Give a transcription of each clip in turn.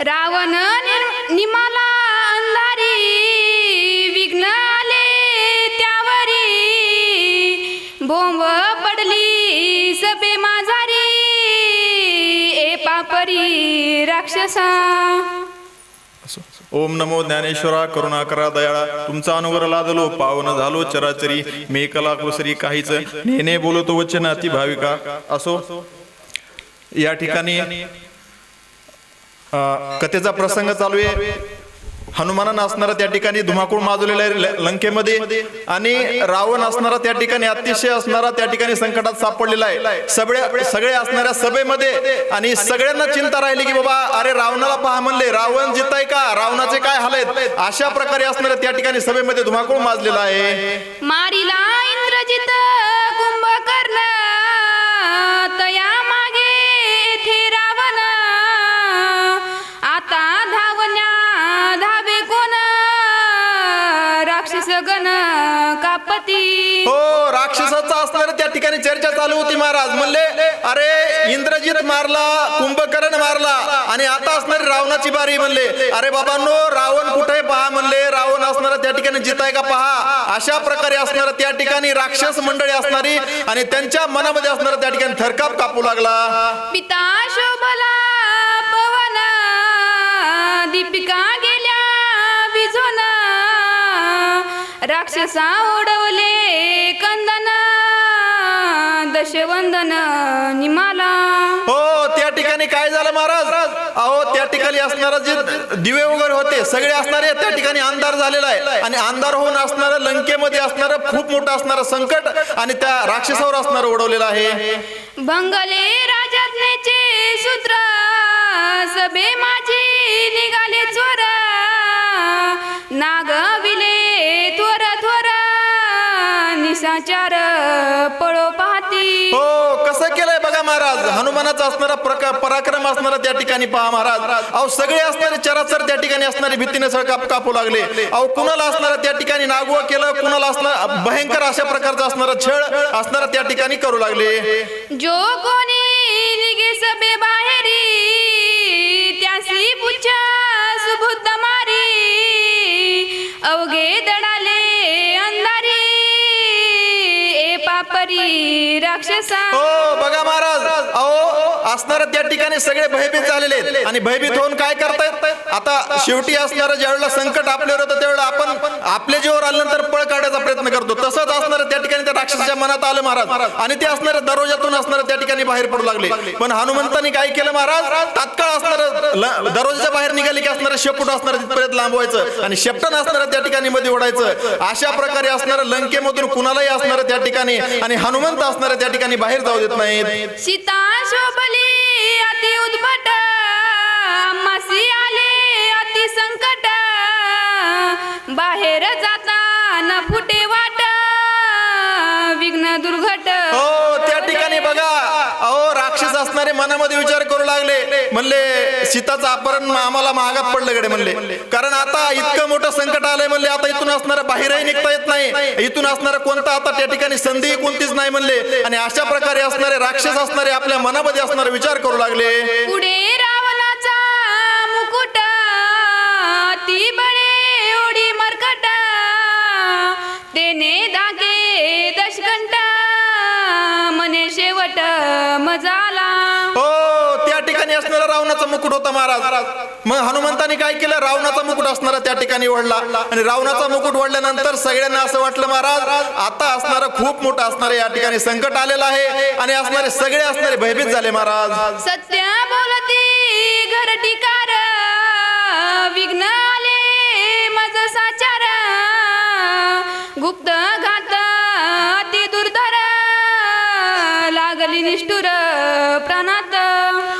रावण निमाला अंधारी विघ्न आले त्यावरी. बोंब पडली सबे माझारी ए पापरी राक्षसा. ओम नमो ज्ञानेश्वरा करुणा करा दयाळा. तुमचा अनुवर लादलो पावन झालो चराचरी. मी कला कुसरी काहीच नेने बोलतो वचनाती भाविका. असो. या ठिकाणी कथेचा प्रसंग चालू आहे. हनुमानानं असणारा त्या ठिकाणी धुमाकूळ माजवलेला आहे लंकेमध्ये आणि रावण असणारा त्या ठिकाणी अतिशय असणारा त्या ठिकाणी संकटात सापडलेला आहे. सगळे सगळे असणाऱ्या सभेमध्ये आणि सगळ्यांना चिंता राहिली की बाबा अरे रावणाला पहा म्हणले रावण जिताय का? रावणाचे काय हाल आहेत? अशा प्रकारे असणाऱ्या त्या ठिकाणी सभेमध्ये धुमाकूळ माजलेला आहे. मारिला इंद्रजित कुंभकर्ण. गण कापती. हो राक्षसाचा असणारे त्या ठिकाणी चर्चा चालू होती महाराज. म्हणले अरे इंद्रजित मारला कुंभकर्ण मारला आणि आता असणारी रावणाची बारी म्हणले. अरे बाबांनो रावण कुठे पहा म्हणले. रावण असणारा त्या ठिकाणी जित आहे का पहा. अशा प्रकारे असणारा त्या ठिकाणी राक्षस मंडळी असणारी आणि त्यांच्या मनामध्ये असणारा त्या ठिकाणी थरकाप कापू लागला. पिता शोभला पवन दीपिका राक्षसा उडवले कंदन दशवंदन निमाला. हो त्या ठिकाणी काय झालं महाराज? अहो त्या ठिकाणी असणारा जे दिवे वगैरे होते सगळे असणारे त्या ठिकाणी अंधार झालेला आहे. आणि अंधार होऊन असणारं लंकेमध्ये असणारं खूप मोठं असणारं संकट आणि त्या राक्षसावर असणारं उडवलेलं आहे. भंगले राजाज्ञेचे सूत्र सभे माझी निघाले. निसाचार पळो पाहती. हो कसं केलंय बघा महाराज? हनुमानाचा असणारा प्रका पराक्रम असणारा त्या ठिकाणी पहा महाराज. अहो सगळे असणारे चराचर त्या ठिकाणी असणारे भीतीने सळकाप कापू लागले. अहो कुणाला असणारा त्या ठिकाणी नागवा केलं कुणाला असणार भयंकर अशा प्रकारचा असणारा छळ असणारा त्या ठिकाणी करू लागले. जो कोणी निघे सभे बाहेरी त्यासी पुच्छ सुबुद्ध मारी. अवघे ए पापरी राक्षसा हो बघा महाराज. अहो असणार त्या ठिकाणी सगळे भयभीत झालेले आहेत. आणि भयभीत होऊन काय करतायत? आता शेवटी असणारं ज्यावेळेला संकट आपल्यावर होतं त्यावेळेला आपण आपल्या जीवावर आल्यानंतर पळ काढायचा प्रयत्न करतो. तसंच असणार त्या ठिकाणी त्या राक्षसाच्या मनात आलं महाराज. आणि ते असणाऱ्या दरवाजातून असणार त्या ठिकाणी बाहेर पडू लागले. पण हनुमंतांनी काय केलं महाराज? तात्काळ असणार दरवाजाच्या बाहेर निघाले की असणारं शेपूट असणार तिथपर्यंत लांबवायचं आणि शेपटन असणारं त्या ठिकाणी मध्ये ओढायचं. अशा प्रकारे असणारं लंकेमधून कुणालाही असणारं त्या ठिकाणी आणि हनुमंत असणारं त्या ठिकाणी बाहेर जाऊ देत नाहीत. सीता शोभली अति उद्भट मासी आले अति संकट बाहेर जाताना फुटे वाट विघ्न दुर्घट हो त्या ठिकाणी बघा अहो राक्षस असणारे मनामध्ये विचार करू लागले. म्हणले सीताचं अपहरण आम्हाला महागात पडलं गडे म्हणले. कारण आता इतकं मोठं संकट आलंय म्हणले आता इथून असणार बाहेरही निघता येत नाही. इथून असणार कोणता आता त्या ठिकाणी संधी कोणतीच नाही म्हणले. आणि अशा प्रकारे असणारे राक्षस असणारे आपल्या मनामध्ये असणारे विचार करू लागले. पुढे रावणाचा मुकुट ती बळे एवढी मरकट तेने दागे दशकंटा मने शेवट मजाला. असणारा रावणाचा मुकुट होता महाराज. मग हनुमंताने काय केलं? रावणाचा मुकुट असणारा त्या ठिकाणी ओढला. आणि रावणाचा मुकुट ओढल्यानंतर सगळ्यांना असं वाटलं महाराज आता असणारं खूप मोठं असणारं या ठिकाणी संकट आलेलं आहे आणि असणारे सगळे असणारे भयभीत झाले महाराज. सत्य बोलती घर टिकार विघ्न आले मज साचार गुप्त घात अति दुर्धर लागली निष्ठुर प्राणा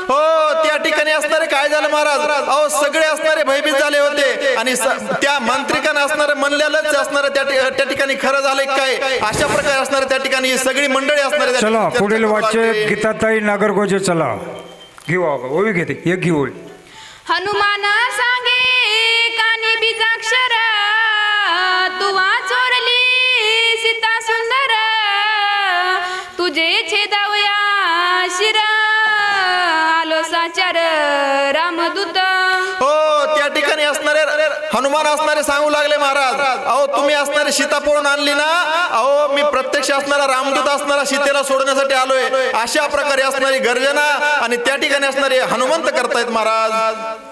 हो त्या ठिकाणी असणारे काय झालं महाराज अहो सगळे असणारे भयभीत झाले होते आणि त्या मांत्रिकानं असणारं म्हणलेलंच असणारं त्या ठिकाणी खरं झालंय काय अशा प्रकारे असणारे त्या ठिकाणी ही सगळी मंडळी असणारे चला पुढील लागली. गीताताई नागरगोजे चला घेऊ ओवी घेते एक घेऊ. हनुमान सांगे कानी बीजाक्षर तू चोरली सीता सुंदर तुझे छेदावया शिर आलो साचार रामदूत हनुमान असणारे सांगू लागले महाराज. अहो तुम्ही असणारे सीता पळून आणली ना? अहो मी प्रत्यक्ष असणारा रामदूत असणारा सीतेला सोडण्यासाठी आलोय. अशा प्रकारे असणारी गर्जना आणि त्या ठिकाणी असणारे हनुमंत करतायत महाराज.